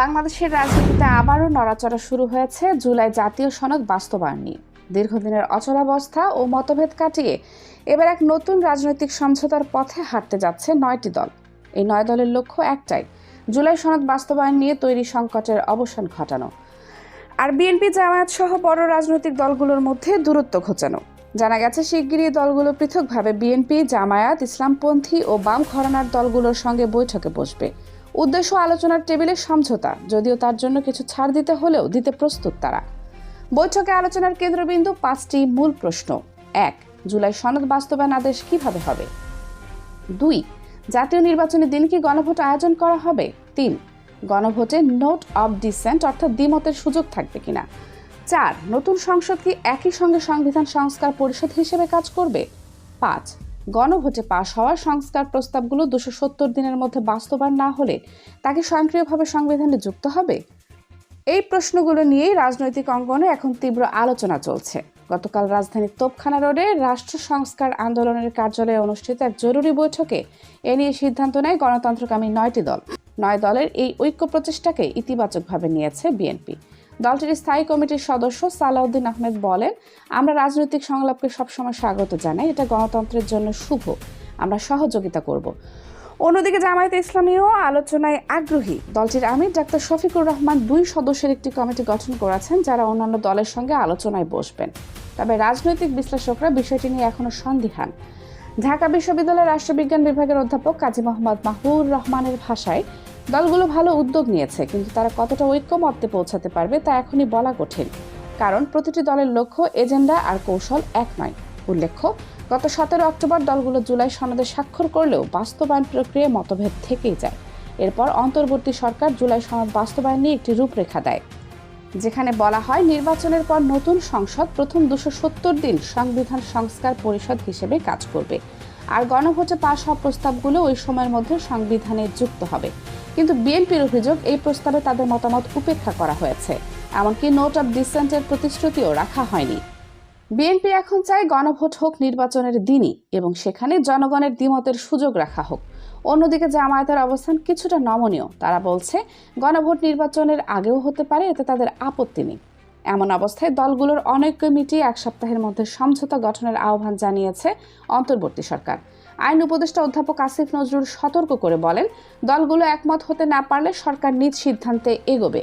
বাংলাদেশের রাজনীতিতে আবারও নড়াচড়া শুরু হয়েছে জুলাই জাতীয় সনদ বাস্তবায়ন নিয়ে। দীর্ঘদিনের অচলাবস্থা ও মতভেদ কাটিয়ে এবার এক নতুন রাজনৈতিক সমঝোতার পথে হাঁটতে যাচ্ছে নয়টি দল। এই নয় দলের লক্ষ্য একটাই, জুলাই সনদ বাস্তবায়ন নিয়ে তৈরি সংকটের অবসান ঘটানো। আর বিএনপি জামায়াত সহ বড় রাজনৈতিক দলগুলোর মধ্যে দূরত্ব ঘোচানো। জানা গেছে, শিগগিরই দলগুলো পৃথকভাবে বিএনপি, জামায়াত, ইসলামপন্থী ও বাম ঘরানার দলগুলোর সঙ্গে বৈঠকে বসবে। উদ্দেশ্য আলোচনার টেবিলে সমঝোতা, যদিও তার জন্য কিছু ছাড় দিতে হলেও দিতে প্রস্তুত তারা। বৈঠকে আলোচনার কেন্দ্রবিন্দু পাঁচটি মূল প্রশ্ন। এক, জুলাই সনদ বাস্তবায়ন আদেশ কীভাবে হবে? দুই, জাতীয় নির্বাচনের দিন কি গণভোট আয়োজন করা হবে? তিন, গণভোটে নোট অব ডিসেন্ট অর্থাৎ দ্বিমতের সুযোগ থাকবে কিনা? চার, নতুন সংসদ কি একই সঙ্গে সংবিধান সংস্কার পরিষদ হিসেবে কাজ করবে? পাঁচ গণভোটে পাশ হওয়া সংস্কার প্রস্তাবগুলো দুশো সত্তর দিনের মধ্যে বাস্তবায়ন না হলে তাকে স্বয়ংক্রিয়ভাবে সংবিধানে যুক্ত হবে? এই প্রশ্নগুলো নিয়েই রাজনৈতিক অঙ্গনে এখন তীব্র আলোচনা চলছে। গতকাল রাজধানীর তোপখানা রোডে রাষ্ট্র সংস্কার আন্দোলনের কার্যালয়ে অনুষ্ঠিত এক জরুরি বৈঠকে এ নিয়ে সিদ্ধান্ত নেয় গণতন্ত্রকামী নয়টি দল। নয় দলের এই ঐক্য প্রচেষ্টাকে ইতিবাচকভাবে নিয়েছে বিএনপি। দলটির স্থায়ী কমিটির সদস্য সালাউদ্দিন আহমেদ বলেন, আমরা রাজনৈতিক সংলাপকে সবসময় স্বাগত জানাই। এটা গণতন্ত্রের জন্য শুভ। আমরা সহযোগিতা করব। অন্যদিকে জামায়াতে ইসলামীও আলোচনায় আগ্রহী। দলটির আমির ডাক্তার শফিকুর রহমান দুই সদস্যের একটি কমিটি গঠন করেছেন, যারা অন্যান্য দলের সঙ্গে আলোচনায় বসবেন। তবে রাজনৈতিক বিশ্লেষকরা বিষয়টি নিয়ে এখনও সন্দিহান। ঢাকা বিশ্ববিদ্যালয়ের রাষ্ট্রবিজ্ঞান বিভাগের অধ্যাপক কাজী মোহাম্মদ মাহবুর রহমানের ভাষায় দলগুলো ভালো উদ্যোগ নিয়েছে, কিন্তু তারা কতটা ঐক্যমত্যে পৌঁছাতে পারবে তা এখনই বলা কঠিন। কারণ প্রতিটি দলের লক্ষ্য, এজেন্ডা আর কৌশল এক নয়। উল্লেখ্য, গত সতেরো অক্টোবর দলগুলো জুলাই সনদে স্বাক্ষর করলেও বাস্তবায়ন প্রক্রিয়ায় মতভেদ থেকেই যায়। এরপর অন্তর্বর্তী সরকার জুলাই সনদ বাস্তবায়ন নিয়ে একটি রূপরেখা দেয়। যেখানে বলা হয়, নির্বাচনের পর নতুন সংসদ প্রথম দুশো সত্তর দিন সংবিধান সংস্কার পরিষদ হিসেবে কাজ করবে। আর গণভোটে পাশ হওয়া প্রস্তাবগুলো ওই সময়ের মধ্যে সংবিধানে যুক্ত হবে। কিন্তু বিএনপির অভিযোগ এই প্রস্তাবে তাদের মতামত উপেক্ষা করা হয়েছে। এমনকি নোট অব ডিসেন্টের প্রতিশ্রুতিও রাখা হয়নি। বিএনপি এখন চায় গণভোট হোক নির্বাচনের দিনই এবং সেখানে জনগণের দ্বিমতের সুযোগ রাখা হোক। অন্যদিকে জামায়াতের অবস্থান কিছুটা নমনীয়। তারা বলছে, গণভোট নির্বাচনের আগেও হতে পারে, এতে তাদের আপত্তি নেই। এমন অবস্থায় দলগুলোর অনেক কমিটি এক সপ্তাহের মধ্যে সমঝোতা গঠনের আহ্বান জানিয়েছে অন্তর্বর্তী সরকার। আইন উপদেষ্টা অধ্যাপক আসিফ নজরুল সতর্ক করে বলেন, দলগুলো একমত হতে না পারলে সরকার নিজ সিদ্ধান্তে এগোবে।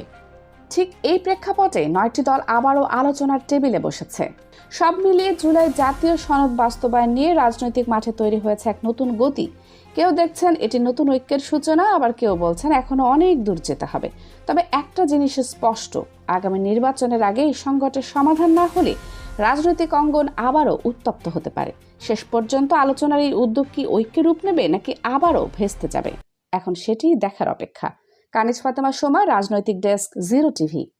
ঠিক এই প্রেক্ষাপটে নয়টি দল আবারও আলোচনার টেবিলে বসেছে। সব মিলিয়ে জুলাই জাতীয় সনদ বাস্তবায়ন নিয়ে রাজনৈতিক মাঠে তৈরি হয়েছে এক নতুন গতি। কেউ দেখছেন এটি নতুন ঐক্যের সূচনা, আবার কেউ বলছেন এখনও অনেক দূর যেতে হবে। তবে একটা জিনিস স্পষ্ট, আগামী নির্বাচনের আগে এই সংকটের সমাধান না হলে রাজনৈতিক অঙ্গন আবারও উত্তপ্ত হতে পারে। শেষ পর্যন্ত আলোচনার এই উদ্যোগ কি ঐক্য রূপ নেবে নাকি আবারও ভেস্তে যাবে? এখন সেটি দেখার অপেক্ষা। কানিজ ফাতেমা সময় রাজনৈতিক ডেস্ক, জিরো টিভি।